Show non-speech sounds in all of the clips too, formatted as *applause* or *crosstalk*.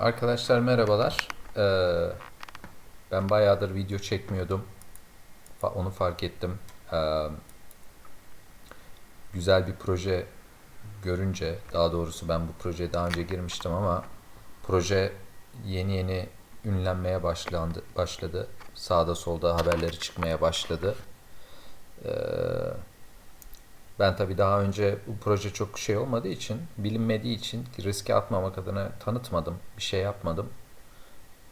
Arkadaşlar merhabalar. Ee, ben bayağıdır video çekmiyordum. Onu fark ettim. Ee, güzel bir proje görünce, daha doğrusu ben bu projeye daha önce girmiştim ama proje yeni yeni ünlenmeye başlandı, başladı. Sağda solda haberleri çıkmaya başladı. Ee, ben tabii daha önce bu proje çok şey olmadığı için, bilinmediği için riske atmamak adına tanıtmadım, bir şey yapmadım.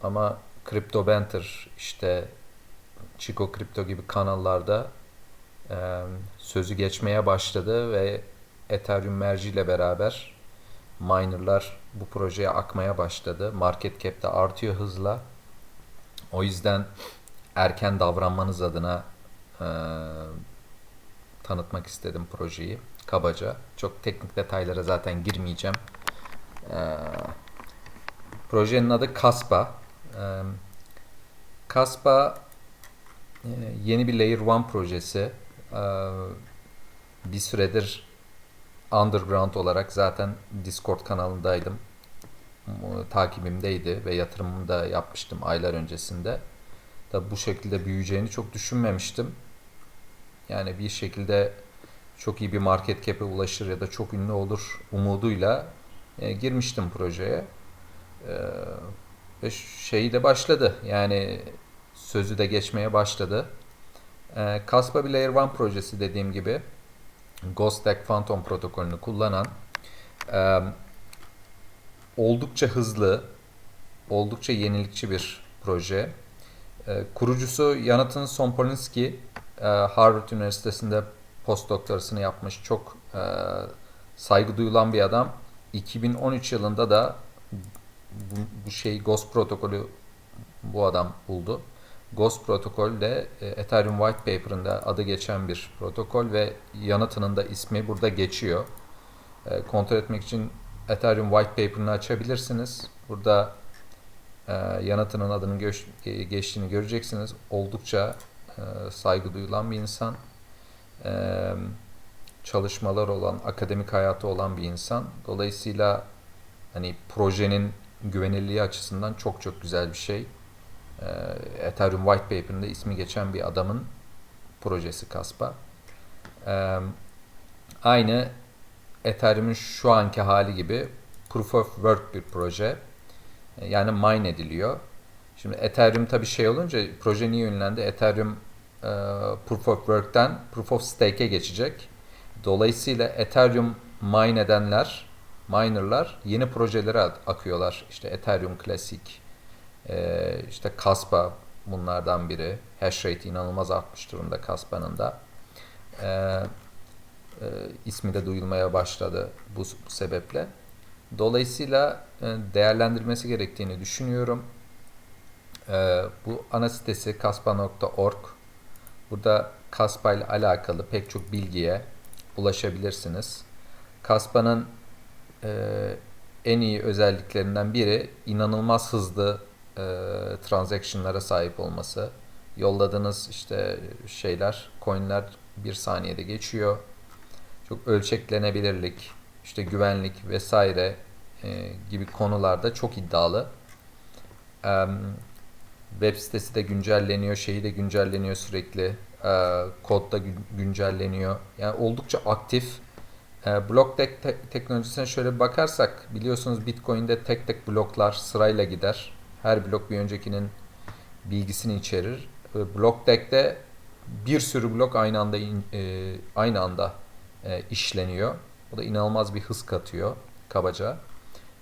Ama Crypto Banter, işte Chico Crypto gibi kanallarda e, sözü geçmeye başladı ve Ethereum merci ile beraber minerlar bu projeye akmaya başladı. Market cap de artıyor hızla. O yüzden erken davranmanız adına e, tanıtmak istedim projeyi kabaca. Çok teknik detaylara zaten girmeyeceğim. Ee, projenin adı Kaspa. Ee, Kaspa e, yeni bir Layer 1 projesi. Ee, bir süredir underground olarak zaten Discord kanalındaydım. Takibimdeydi ve yatırımımı da yapmıştım aylar öncesinde. Tabi bu şekilde büyüyeceğini çok düşünmemiştim. Yani bir şekilde çok iyi bir market cap'e ulaşır ya da çok ünlü olur umuduyla e, girmiştim projeye. E, ve şeyi de başladı. Yani sözü de geçmeye başladı. E, Kaspa bir Layer 1 projesi dediğim gibi Ghost Stack Phantom protokolünü kullanan e, oldukça hızlı, oldukça yenilikçi bir proje. E, kurucusu Yanatın Sompolinski Harvard Üniversitesi'nde postdoktorasını yapmış. Çok e, saygı duyulan bir adam. 2013 yılında da bu, bu şey Ghost protokolü bu adam buldu. Ghost protokol de e, Ethereum White Paper'ında adı geçen bir protokol ve yanıtının da ismi burada geçiyor. E, kontrol etmek için Ethereum White Paper'ını açabilirsiniz. Burada e, yanıtının adının göç, e, geçtiğini göreceksiniz. Oldukça e, saygı duyulan bir insan. E, çalışmalar olan, akademik hayatı olan bir insan. Dolayısıyla hani projenin güvenilirliği açısından çok çok güzel bir şey. E, Ethereum White Paper'ında ismi geçen bir adamın projesi Kaspa. Aynı Ethereum'un şu anki hali gibi Proof of Work bir proje. Yani mine ediliyor. Şimdi Ethereum tabii şey olunca proje niye ünlendi? Ethereum e, Proof of Work'ten Proof of Stake'e geçecek. Dolayısıyla Ethereum mine edenler, minerlar yeni projelere akıyorlar. İşte Ethereum Classic, e, işte Kaspa bunlardan biri. Hash rate inanılmaz artmış durumda Kaspa'nın da. E, e, ismi de duyulmaya başladı bu, bu sebeple. Dolayısıyla e, değerlendirmesi gerektiğini düşünüyorum. E, bu ana sitesi kaspa.org. Burada Kaspa ile alakalı pek çok bilgiye ulaşabilirsiniz. Kaspa'nın e, en iyi özelliklerinden biri inanılmaz hızlı e, transaction'lara sahip olması. Yolladığınız işte şeyler, coinler bir saniyede geçiyor. Çok ölçeklenebilirlik, işte güvenlik vesaire e, gibi konularda çok iddialı. Web sitesi de güncelleniyor, şeyi de güncelleniyor sürekli. E, kod da gün- güncelleniyor. Yani oldukça aktif. E, blok tek te- teknolojisine şöyle bakarsak biliyorsunuz Bitcoin'de tek tek bloklar sırayla gider. Her blok bir öncekinin bilgisini içerir. E, Blockstack'te bir sürü blok aynı anda in- e, aynı anda e, işleniyor. Bu da inanılmaz bir hız katıyor kabaca.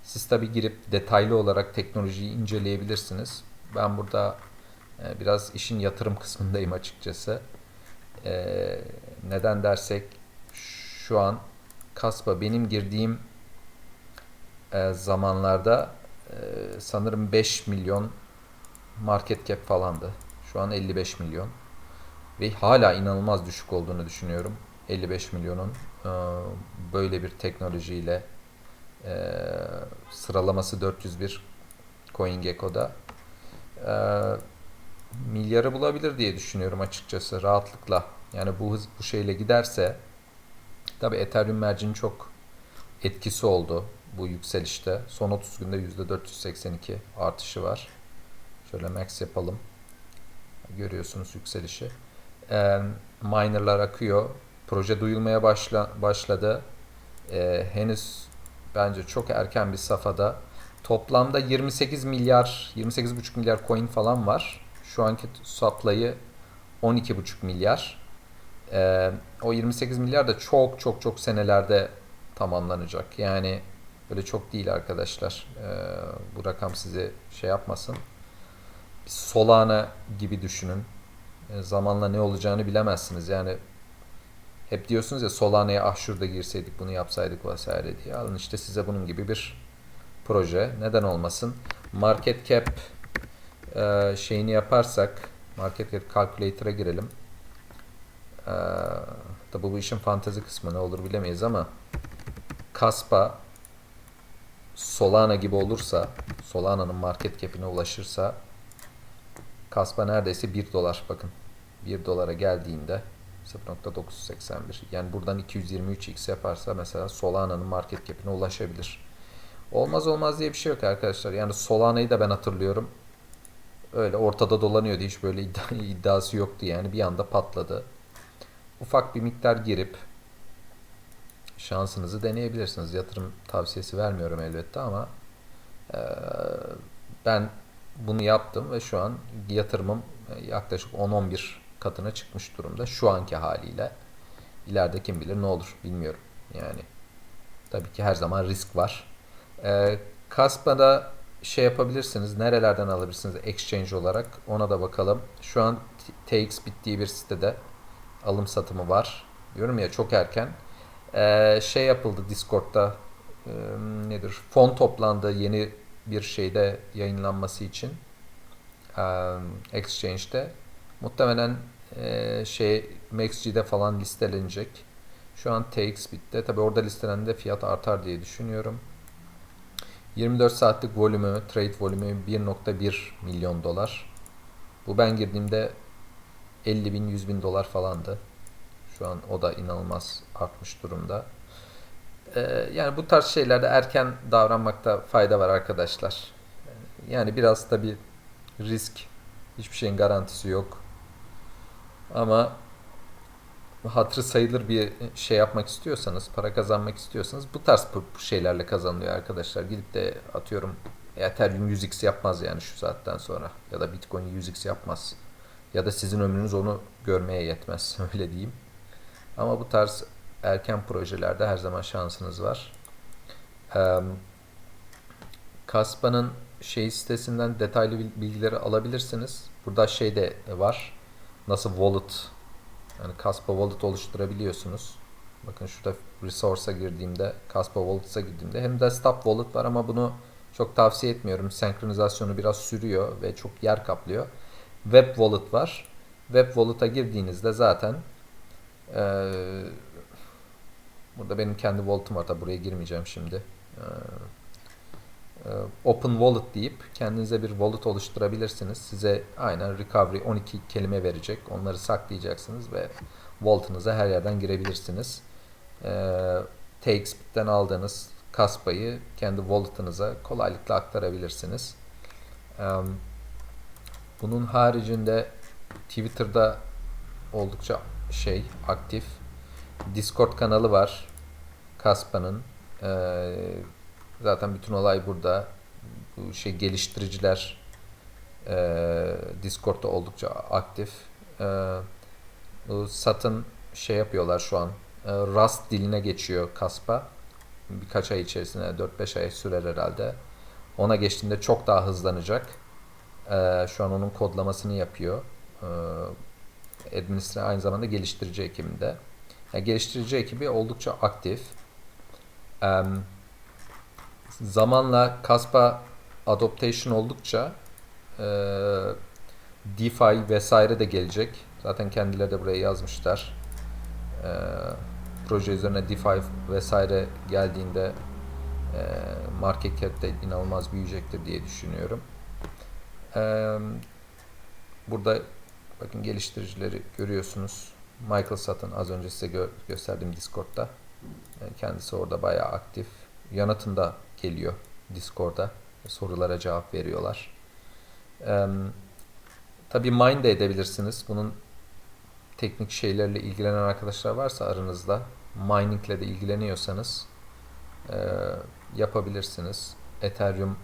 Siz tabi girip detaylı olarak teknolojiyi inceleyebilirsiniz. Ben burada e, biraz işin yatırım kısmındayım açıkçası. E, neden dersek şu an Kaspa benim girdiğim e, zamanlarda e, sanırım 5 milyon market cap falandı. Şu an 55 milyon. Ve hala inanılmaz düşük olduğunu düşünüyorum. 55 milyonun e, böyle bir teknolojiyle e, sıralaması 401 CoinGecko'da e, milyarı bulabilir diye düşünüyorum açıkçası rahatlıkla. Yani bu hız bu şeyle giderse tabi Ethereum mercinin çok etkisi oldu. bu yükselişte. Son 30 günde %482 artışı var. Şöyle max yapalım. Görüyorsunuz yükselişi. E, minerlar akıyor. Proje duyulmaya başla, başladı. E, henüz bence çok erken bir safhada. Toplamda 28 milyar, 28,5 milyar coin falan var. Şu anki supply'ı 12,5 milyar. Ee, o 28 milyar da çok çok çok senelerde tamamlanacak. Yani böyle çok değil arkadaşlar. Ee, bu rakam sizi şey yapmasın. Solana gibi düşünün. Ee, zamanla ne olacağını bilemezsiniz. Yani hep diyorsunuz ya Solana'ya ah şurada girseydik bunu yapsaydık vesaire diye. Alın işte size bunun gibi bir proje. Neden olmasın? Market cap e, şeyini yaparsak market cap calculator'a girelim. Ee, tabi bu işin fantezi kısmı ne olur bilemeyiz ama Kaspa Solana gibi olursa Solana'nın market cap'ine ulaşırsa Kaspa neredeyse 1 dolar bakın 1 dolara geldiğinde 0.981 yani buradan 223x yaparsa mesela Solana'nın market cap'ine ulaşabilir. Olmaz olmaz diye bir şey yok arkadaşlar. Yani Solana'yı da ben hatırlıyorum. Öyle ortada dolanıyordu. Hiç böyle iddia, *laughs* iddiası yoktu yani. Bir anda patladı. Ufak bir miktar girip şansınızı deneyebilirsiniz. Yatırım tavsiyesi vermiyorum elbette ama e, ben bunu yaptım ve şu an yatırımım yaklaşık 10-11 katına çıkmış durumda. Şu anki haliyle. İleride kim bilir ne olur bilmiyorum. Yani tabii ki her zaman risk var. E, Kaspa'da şey yapabilirsiniz. Nerelerden alabilirsiniz exchange olarak ona da bakalım. Şu an TX bittiği bir sitede alım satımı var. Diyorum ya çok erken. Ee, şey yapıldı Discord'da e, nedir? Fon toplandı yeni bir şeyde yayınlanması için. E, Exchange'de. Muhtemelen e, şey MaxG'de falan listelenecek. Şu an TX bitti. Tabi orada listelendiğinde fiyat artar diye düşünüyorum. 24 saatlik volümü, trade volümü 1.1 milyon dolar. Bu ben girdiğimde 50 bin, 100 bin dolar falandı. Şu an o da inanılmaz artmış durumda. Ee, yani bu tarz şeylerde erken davranmakta fayda var arkadaşlar. Yani biraz da bir risk. Hiçbir şeyin garantisi yok. Ama hatırı sayılır bir şey yapmak istiyorsanız, para kazanmak istiyorsanız bu tarz şeylerle kazanılıyor arkadaşlar. Gidip de atıyorum Ethereum 100x yapmaz yani şu saatten sonra ya da Bitcoin 100x yapmaz. Ya da sizin ömrünüz onu görmeye yetmez *laughs* öyle diyeyim. Ama bu tarz erken projelerde her zaman şansınız var. Kaspa'nın şey sitesinden detaylı bilgileri alabilirsiniz. Burada şey de var. Nasıl wallet yani Kaspa Wallet oluşturabiliyorsunuz. Bakın şurada Resource'a girdiğimde, Kaspa Wallet'a girdiğimde hem desktop wallet var ama bunu çok tavsiye etmiyorum. Senkronizasyonu biraz sürüyor ve çok yer kaplıyor. Web Wallet var. Web Wallet'a girdiğinizde zaten ee, burada benim kendi wallet'ım var da buraya girmeyeceğim şimdi. Ee, Open Wallet deyip kendinize bir wallet oluşturabilirsiniz. Size aynen recovery 12 kelime verecek. Onları saklayacaksınız ve wallet'ınıza her yerden girebilirsiniz. Ee, TXBit'ten aldığınız Kaspa'yı kendi wallet'ınıza kolaylıkla aktarabilirsiniz. Ee, bunun haricinde Twitter'da oldukça şey aktif. Discord kanalı var. Kaspa'nın. Zaten bütün olay burada. Bu şey geliştiriciler e, Discord'da oldukça aktif. E, bu satın şey yapıyorlar şu an. E, Rust diline geçiyor Kaspa. Birkaç ay içerisinde 4-5 ay sürer herhalde. Ona geçtiğinde çok daha hızlanacak. E, şu an onun kodlamasını yapıyor. E, administre aynı zamanda geliştirici ekibinde. Yani geliştirici ekibi oldukça aktif. E, zamanla Kaspa adaptation oldukça e, DeFi vesaire de gelecek. Zaten kendileri de buraya yazmışlar. E, proje üzerine DeFi vesaire geldiğinde e, market cap de inanılmaz büyüyecektir diye düşünüyorum. E, burada bakın geliştiricileri görüyorsunuz. Michael Sutton az önce size gö gösterdiğim Discord'da. Yani kendisi orada bayağı aktif. Yanıtında geliyor Discord'a. Sorulara cevap veriyorlar. Eee tabii mine de edebilirsiniz. Bunun teknik şeylerle ilgilenen arkadaşlar varsa aranızda miningle de ilgileniyorsanız eee, yapabilirsiniz. Ethereum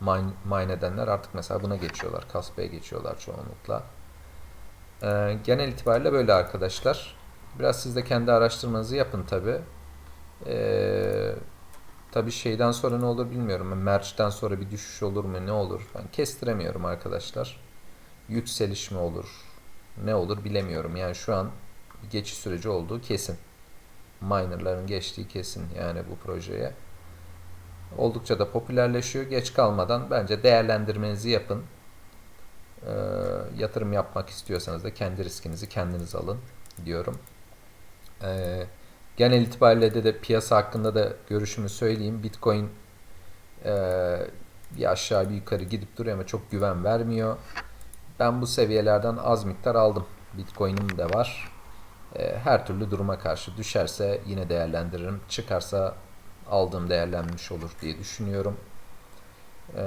mine, mine edenler artık mesela buna geçiyorlar. Kaspa'ya geçiyorlar çoğunlukla. Eee, genel itibariyle böyle arkadaşlar. Biraz siz de kendi araştırmanızı yapın tabi. tabi şeyden sonra ne olur bilmiyorum. Merch'ten sonra bir düşüş olur mu ne olur ben kestiremiyorum arkadaşlar. Yükseliş mi olur ne olur bilemiyorum. Yani şu an geçiş süreci olduğu kesin. Minerların geçtiği kesin yani bu projeye. Oldukça da popülerleşiyor. Geç kalmadan bence değerlendirmenizi yapın. Ee, yatırım yapmak istiyorsanız da kendi riskinizi kendiniz alın diyorum. Ee, genel itibariyle de, de piyasa hakkında da görüşümü söyleyeyim. Bitcoin e, bir aşağı bir yukarı gidip duruyor ama çok güven vermiyor. Ben bu seviyelerden az miktar aldım. Bitcoin'im de var. E, her türlü duruma karşı düşerse yine değerlendiririm. Çıkarsa aldığım değerlenmiş olur diye düşünüyorum. E,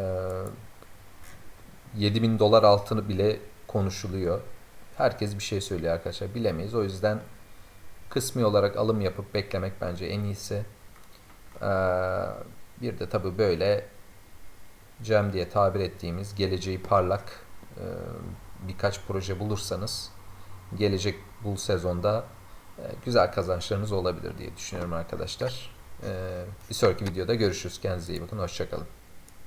7000 dolar altını bile konuşuluyor. Herkes bir şey söylüyor arkadaşlar. Bilemeyiz. O yüzden kısmi olarak alım yapıp beklemek bence en iyisi. Ee, bir de tabii böyle Cem diye tabir ettiğimiz geleceği parlak e, birkaç proje bulursanız gelecek bu sezonda e, güzel kazançlarınız olabilir diye düşünüyorum arkadaşlar. E, bir sonraki videoda görüşürüz. Kendinize iyi bakın. Hoşçakalın.